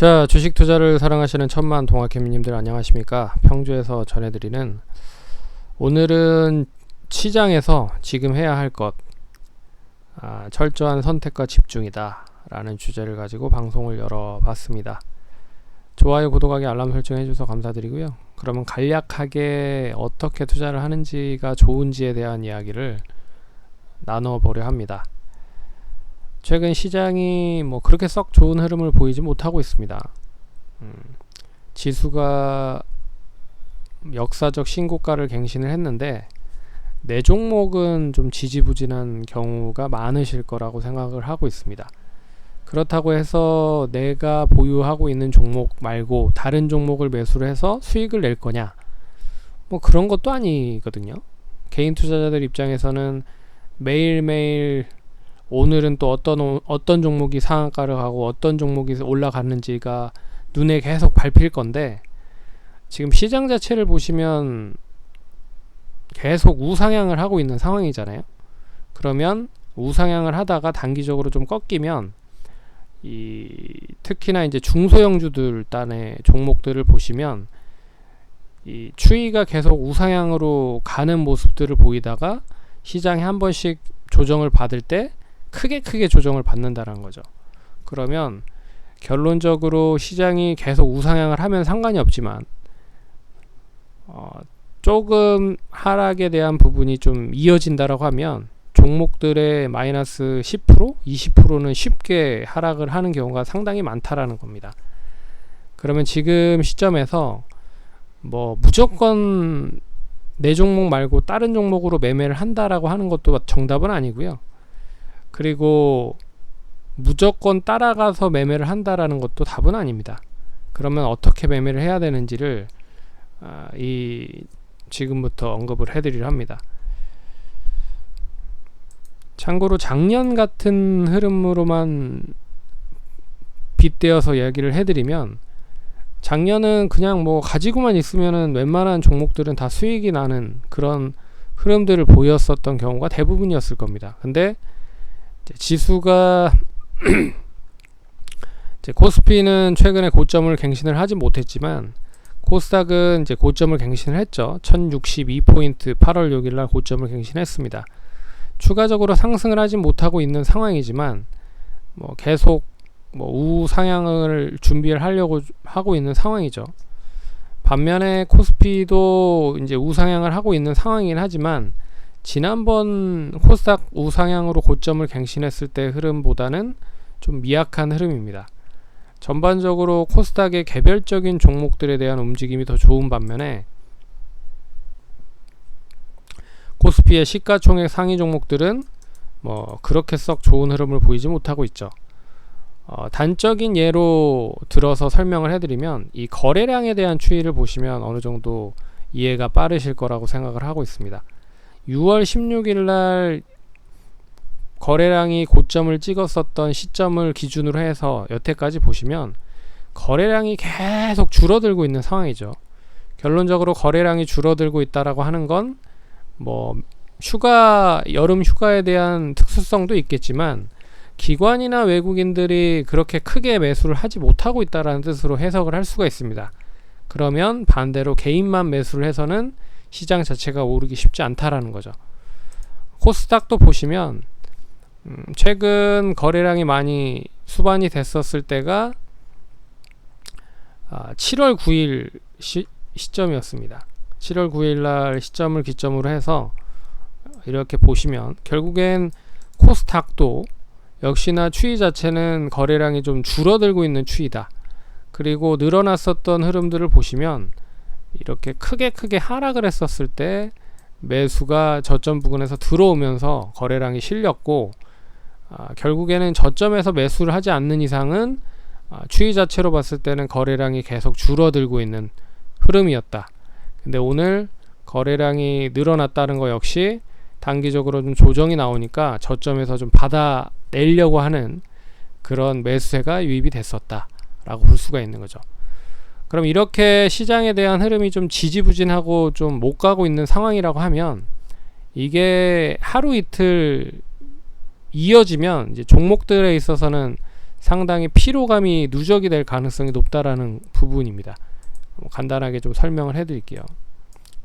자, 주식 투자를 사랑하시는 천만 동학개미님들 안녕하십니까? 평주에서 전해드리는 오늘은 시장에서 지금 해야 할 것, 아, 철저한 선택과 집중이다. 라는 주제를 가지고 방송을 열어봤습니다. 좋아요, 구독하기, 알람 설정 해주셔서 감사드리고요. 그러면 간략하게 어떻게 투자를 하는지가 좋은지에 대한 이야기를 나눠보려 합니다. 최근 시장이 뭐 그렇게 썩 좋은 흐름을 보이지 못하고 있습니다. 음, 지수가 역사적 신고가를 갱신을 했는데 내 종목은 좀 지지부진한 경우가 많으실 거라고 생각을 하고 있습니다. 그렇다고 해서 내가 보유하고 있는 종목 말고 다른 종목을 매수를 해서 수익을 낼 거냐? 뭐 그런 것도 아니거든요. 개인 투자자들 입장에서는 매일매일 오늘은 또 어떤 어떤 종목이 상한가를 가고 어떤 종목이 올라갔는지가 눈에 계속 밟힐 건데 지금 시장 자체를 보시면 계속 우상향을 하고 있는 상황이잖아요. 그러면 우상향을 하다가 단기적으로 좀 꺾이면 이 특히나 이제 중소형주들 단의 종목들을 보시면 이 추이가 계속 우상향으로 가는 모습들을 보이다가 시장이 한 번씩 조정을 받을 때 크게 크게 조정을 받는다는 거죠. 그러면 결론적으로 시장이 계속 우상향을 하면 상관이 없지만 어, 조금 하락에 대한 부분이 좀 이어진다라고 하면 종목들의 마이너스 10% 20%는 쉽게 하락을 하는 경우가 상당히 많다라는 겁니다. 그러면 지금 시점에서 뭐 무조건 내 종목 말고 다른 종목으로 매매를 한다라고 하는 것도 정답은 아니고요. 그리고 무조건 따라가서 매매를 한다라는 것도 답은 아닙니다. 그러면 어떻게 매매를 해야 되는지를 아, 이 지금부터 언급을 해드리려 합니다. 참고로 작년 같은 흐름으로만 빗대어서 이야기를 해드리면 작년은 그냥 뭐 가지고만 있으면은 웬만한 종목들은 다 수익이 나는 그런 흐름들을 보였었던 경우가 대부분이었을 겁니다. 근데 지수가 코스피는 최근에 고점을 갱신을 하지 못했지만 코스닥은 이제 고점을 갱신을 했죠. 1062포인트 8월 6일 날 고점을 갱신했습니다. 추가적으로 상승을 하지 못하고 있는 상황이지만 뭐 계속 뭐 우상향을 준비를 하려고 하고 있는 상황이죠. 반면에 코스피도 이제 우상향을 하고 있는 상황이긴 하지만 지난번 코스닥 우상향으로 고점을 갱신했을 때 흐름보다는 좀 미약한 흐름입니다. 전반적으로 코스닥의 개별적인 종목들에 대한 움직임이 더 좋은 반면에 코스피의 시가총액 상위 종목들은 뭐 그렇게 썩 좋은 흐름을 보이지 못하고 있죠. 어, 단적인 예로 들어서 설명을 해드리면 이 거래량에 대한 추이를 보시면 어느 정도 이해가 빠르실 거라고 생각을 하고 있습니다. 6월 16일 날 거래량이 고점을 찍었었던 시점을 기준으로 해서 여태까지 보시면 거래량이 계속 줄어들고 있는 상황이죠. 결론적으로 거래량이 줄어들고 있다라고 하는 건 뭐 휴가 여름 휴가에 대한 특수성도 있겠지만 기관이나 외국인들이 그렇게 크게 매수를 하지 못하고 있다라는 뜻으로 해석을 할 수가 있습니다. 그러면 반대로 개인만 매수를 해서는 시장 자체가 오르기 쉽지 않다라는 거죠. 코스닥도 보시면 음, 최근 거래량이 많이 수반이 됐었을 때가 아, 7월 9일 시, 시점이었습니다. 7월 9일 날 시점을 기점으로 해서 이렇게 보시면 결국엔 코스닥도 역시나 추이 자체는 거래량이 좀 줄어들고 있는 추이다. 그리고 늘어났었던 흐름들을 보시면 이렇게 크게 크게 하락을 했었을 때 매수가 저점 부근에서 들어오면서 거래량이 실렸고 아, 결국에는 저점에서 매수를 하지 않는 이상은 아, 추이 자체로 봤을 때는 거래량이 계속 줄어들고 있는 흐름이었다. 근데 오늘 거래량이 늘어났다는 거 역시 단기적으로 좀 조정이 나오니까 저점에서 좀 받아내려고 하는 그런 매수세가 유입이 됐었다라고 볼 수가 있는 거죠. 그럼 이렇게 시장에 대한 흐름이 좀 지지부진하고 좀 못 가고 있는 상황이라고 하면 이게 하루 이틀 이어지면 이제 종목들에 있어서는 상당히 피로감이 누적이 될 가능성이 높다라는 부분입니다. 뭐 간단하게 좀 설명을 해드릴게요.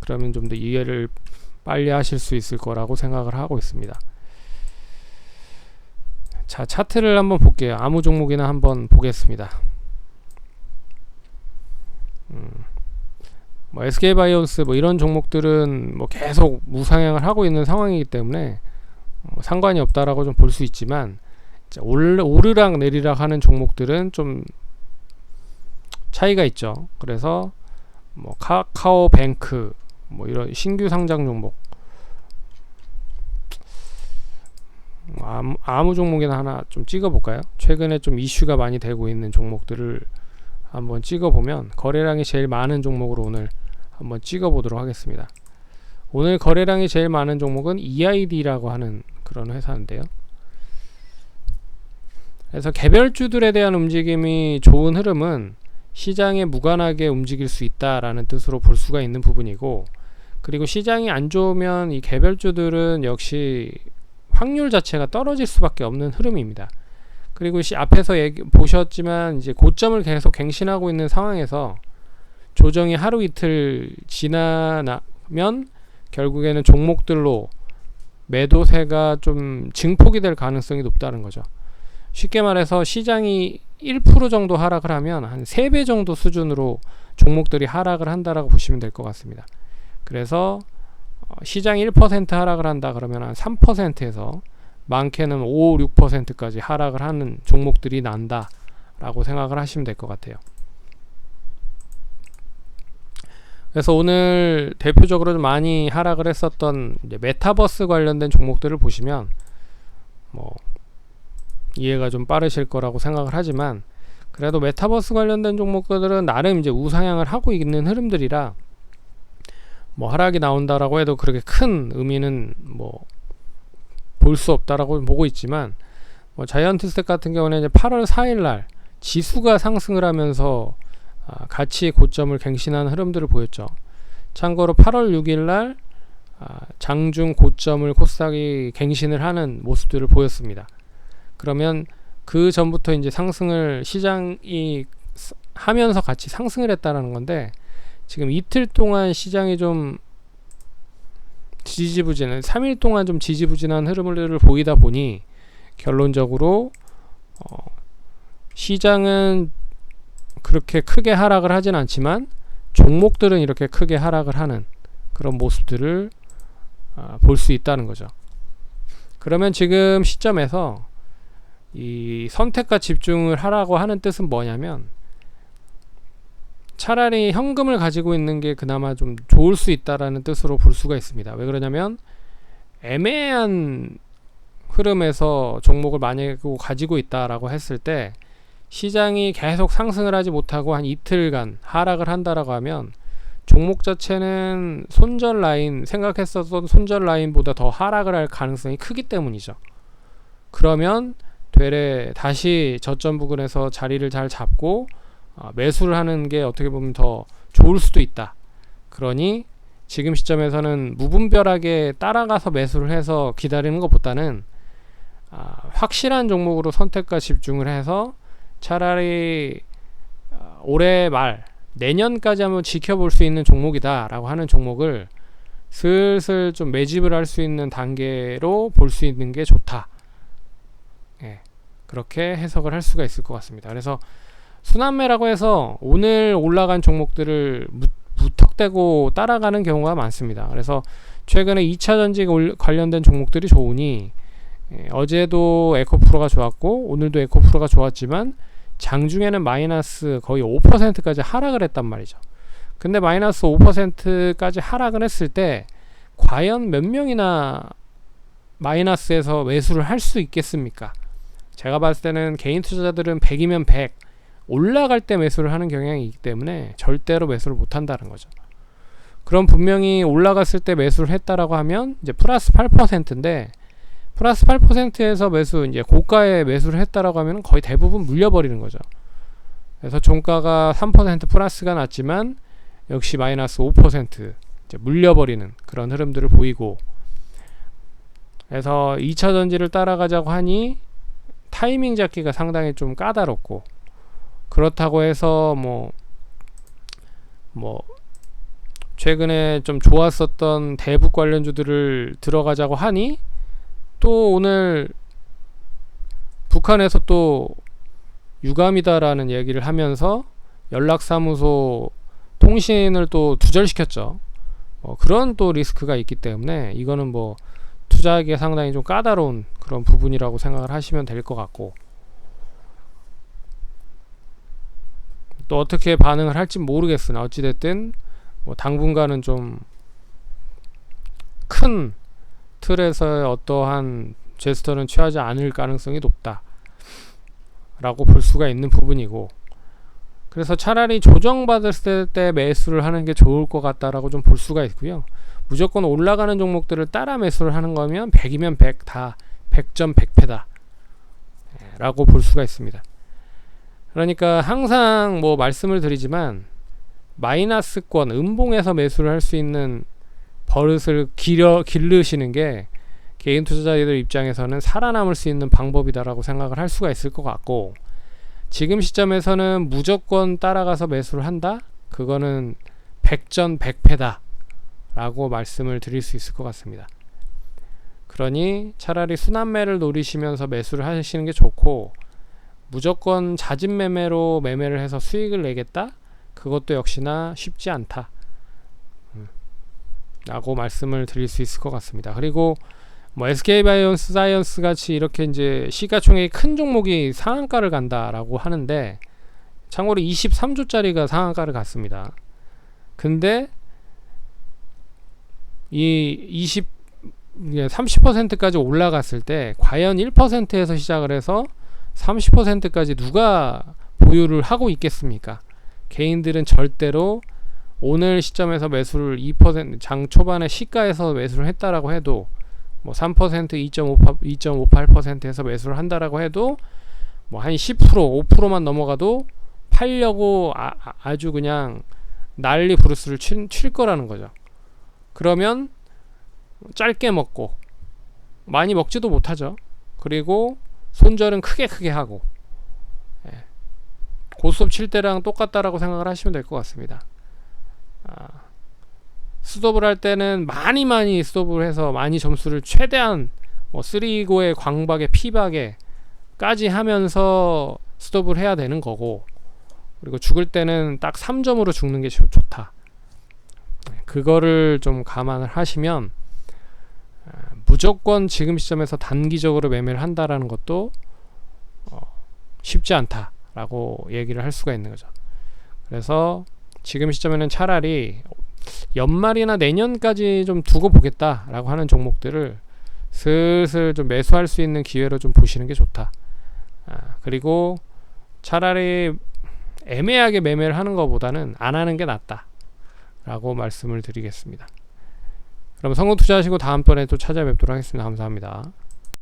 그러면 좀 더 이해를 빨리 하실 수 있을 거라고 생각을 하고 있습니다. 자, 차트를 한번 볼게요. 아무 종목이나 한번 보겠습니다. 음, 뭐 SK바이오스 뭐 이런 종목들은 뭐 계속 무상향을 하고 있는 상황이기 때문에 뭐 상관이 없다라고 좀 볼 수 있지만 오르락 내리락 하는 종목들은 좀 차이가 있죠. 그래서 뭐 카카오 뱅크 뭐 이런 신규 상장 종목 뭐 아무, 아무 종목이나 하나 좀 찍어볼까요? 최근에 좀 이슈가 많이 되고 있는 종목들을 한번 찍어보면 거래량이 제일 많은 종목으로 오늘 한번 찍어보도록 하겠습니다. 오늘 거래량이 제일 많은 종목은 EID라고 하는 그런 회사인데요. 그래서 개별주들에 대한 움직임이 좋은 흐름은 시장에 무관하게 움직일 수 있다라는 뜻으로 볼 수가 있는 부분이고 그리고 시장이 안 좋으면 이 개별주들은 역시 확률 자체가 떨어질 수밖에 없는 흐름입니다. 그리고 시 앞에서 얘기, 보셨지만 이제 고점을 계속 갱신하고 있는 상황에서 조정이 하루 이틀 지나면 결국에는 종목들로 매도세가 좀 증폭이 될 가능성이 높다는 거죠. 쉽게 말해서 시장이 1% 정도 하락을 하면 한 3배 정도 수준으로 종목들이 하락을 한다라고 보시면 될 것 같습니다. 그래서 어, 시장이 1% 하락을 한다 그러면 한 3%에서 많게는 5, 6%까지 하락을 하는 종목들이 난다라고 생각을 하시면 될 것 같아요. 그래서 오늘 대표적으로 좀 많이 하락을 했었던 메타버스 관련된 종목들을 보시면 뭐 이해가 좀 빠르실 거라고 생각을 하지만 그래도 메타버스 관련된 종목들은 나름 이제 우상향을 하고 있는 흐름들이라 뭐 하락이 나온다라고 해도 그렇게 큰 의미는 뭐 볼 수 없다라고 보고 있지만 뭐 자이언트스택 같은 경우는 이제 8월 4일 날 지수가 상승을 하면서 아, 같이 고점을 갱신하는 흐름들을 보였죠. 참고로 8월 6일 날 아, 장중 고점을 코스닥이 갱신을 하는 모습들을 보였습니다. 그러면 그 전부터 이제 상승을 시장이 하면서 같이 상승을 했다라는 건데 지금 이틀 동안 시장이 좀 지지부진한 3일 동안 좀 지지부진한 흐름을 보이다 보니 결론적으로 어, 시장은 그렇게 크게 하락을 하진 않지만 종목들은 이렇게 크게 하락을 하는 그런 모습들을 어, 볼수 있다는 거죠. 그러면 지금 시점에서 이 선택과 집중을 하라고 하는 뜻은 뭐냐면 차라리 현금을 가지고 있는 게 그나마 좀 좋을 수 있다라는 뜻으로 볼 수가 있습니다. 왜 그러냐면 애매한 흐름에서 종목을 만약에 가지고 있다라고 했을 때 시장이 계속 상승을 하지 못하고 한 이틀간 하락을 한다라고 하면 종목 자체는 손절 라인 생각했었던 손절 라인보다 더 하락을 할 가능성이 크기 때문이죠. 그러면 되레 다시 저점 부근에서 자리를 잘 잡고 어, 매수를 하는 게 어떻게 보면 더 좋을 수도 있다. 그러니 지금 시점에서는 무분별하게 따라가서 매수를 해서 기다리는 것보다는 아, 확실한 종목으로 선택과 집중을 해서 차라리 어, 올해 말 내년까지 한번 지켜볼 수 있는 종목이다라고 하는 종목을 슬슬 좀 매집을 할 수 있는 단계로 볼 수 있는 게 좋다. 예, 그렇게 해석을 할 수가 있을 것 같습니다. 그래서 순환매라고 해서 오늘 올라간 종목들을 무, 무턱대고 따라가는 경우가 많습니다. 그래서 최근에 2차 전지 관련된 종목들이 좋으니 예, 어제도 에코프로가 좋았고 오늘도 에코프로가 좋았지만 장중에는 마이너스 거의 5%까지 하락을 했단 말이죠. 근데 마이너스 5%까지 하락을 했을 때 과연 몇 명이나 마이너스에서 매수를 할 수 있겠습니까? 제가 봤을 때는 개인 투자자들은 100이면 100 올라갈 때 매수를 하는 경향이 있기 때문에 절대로 매수를 못 한다는 거죠. 그럼 분명히 올라갔을 때 매수를 했다라고 하면 이제 플러스 8%인데 플러스 8%에서 매수 이제 고가에 매수를 했다라고 하면 거의 대부분 물려버리는 거죠. 그래서 종가가 3% 플러스가 났지만 역시 마이너스 5% 이제 물려버리는 그런 흐름들을 보이고 그래서 2차 전지를 따라가자고 하니 타이밍 잡기가 상당히 좀 까다롭고 그렇다고 해서 뭐뭐 최근에 좀 좋았었던 대북 관련주들을 들어가자고 하니 또 오늘 북한에서 또 유감이다라는 얘기를 하면서 연락사무소 통신을 또 두절시켰죠. 뭐 그런 또 리스크가 있기 때문에 이거는 뭐 투자하기에 상당히 좀 까다로운 그런 부분이라고 생각을 하시면 될 것 같고 또 어떻게 반응을 할지 모르겠으나 어찌됐든 뭐 당분간은 좀 큰 틀에서의 어떠한 제스처는 취하지 않을 가능성이 높다 라고 볼 수가 있는 부분이고 그래서 차라리 조정받았을 때 매수를 하는 게 좋을 것 같다라고 좀 볼 수가 있고요. 무조건 올라가는 종목들을 따라 매수를 하는 거면 100이면 100 다 100점 100패다. 라고 볼 수가 있습니다 그러니까 항상 뭐 말씀을 드리지만 마이너스권 음봉에서 매수를 할 수 있는 버릇을 기려 기르시는 게 개인 투자자들 입장에서는 살아남을 수 있는 방법이다라고 생각을 할 수가 있을 것 같고 지금 시점에서는 무조건 따라가서 매수를 한다? 그거는 백전 백패다 라고 말씀을 드릴 수 있을 것 같습니다. 그러니 차라리 순환매를 노리시면서 매수를 하시는 게 좋고 무조건 잦은 매매로 매매를 해서 수익을 내겠다? 그것도 역시나 쉽지 않다. 음, 라고 말씀을 드릴 수 있을 것 같습니다. 그리고 뭐 SK바이오스 사이언스 같이 이렇게 이제 시가총액이 큰 종목이 상한가를 간다라고 하는데 참고로 23조짜리가 상한가를 갔습니다. 근데 이 20, 30%까지 올라갔을 때 과연 1%에서 시작을 해서 30%까지 누가 보유를 하고 있겠습니까? 개인들은 절대로 오늘 시점에서 매수를 2%장 초반에 시가에서 매수를 했다라고 해도 뭐 3%, 2.58, 2.58%에서 매수를 한다라고 해도 뭐 한 10%, 5%만 넘어가도 팔려고 아, 주 그냥 난리 브루스를 칠, 칠 거라는 거죠. 그러면 짧게 먹고 많이 먹지도 못하죠. 그리고 손절은 크게 크게 하고 예. 고스톱 칠 때랑 똑같다라고 생각을 하시면 될 것 같습니다. 아, 스톱을 할 때는 많이 많이 스톱을 해서 많이 점수를 최대한 뭐 쓰리고의 광박에 피박에까지 하면서 스톱을 해야 되는 거고 그리고 죽을 때는 딱 3점으로 죽는 게 좋다. 그거를 좀 감안을 하시면 아, 무조건 지금 시점에서 단기적으로 매매를 한다라는 것도 어, 쉽지 않다라고 얘기를 할 수가 있는 거죠. 그래서 지금 시점에는 차라리 연말이나 내년까지 좀 두고 보겠다라고 하는 종목들을 슬슬 좀 매수할 수 있는 기회로 좀 보시는 게 좋다. 아, 그리고 차라리 애매하게 매매를 하는 것보다는 안 하는 게 낫다. 라고 말씀을 드리겠습니다. 그럼 성공 투자하시고 다음번에 또 찾아뵙도록 하겠습니다. 감사합니다.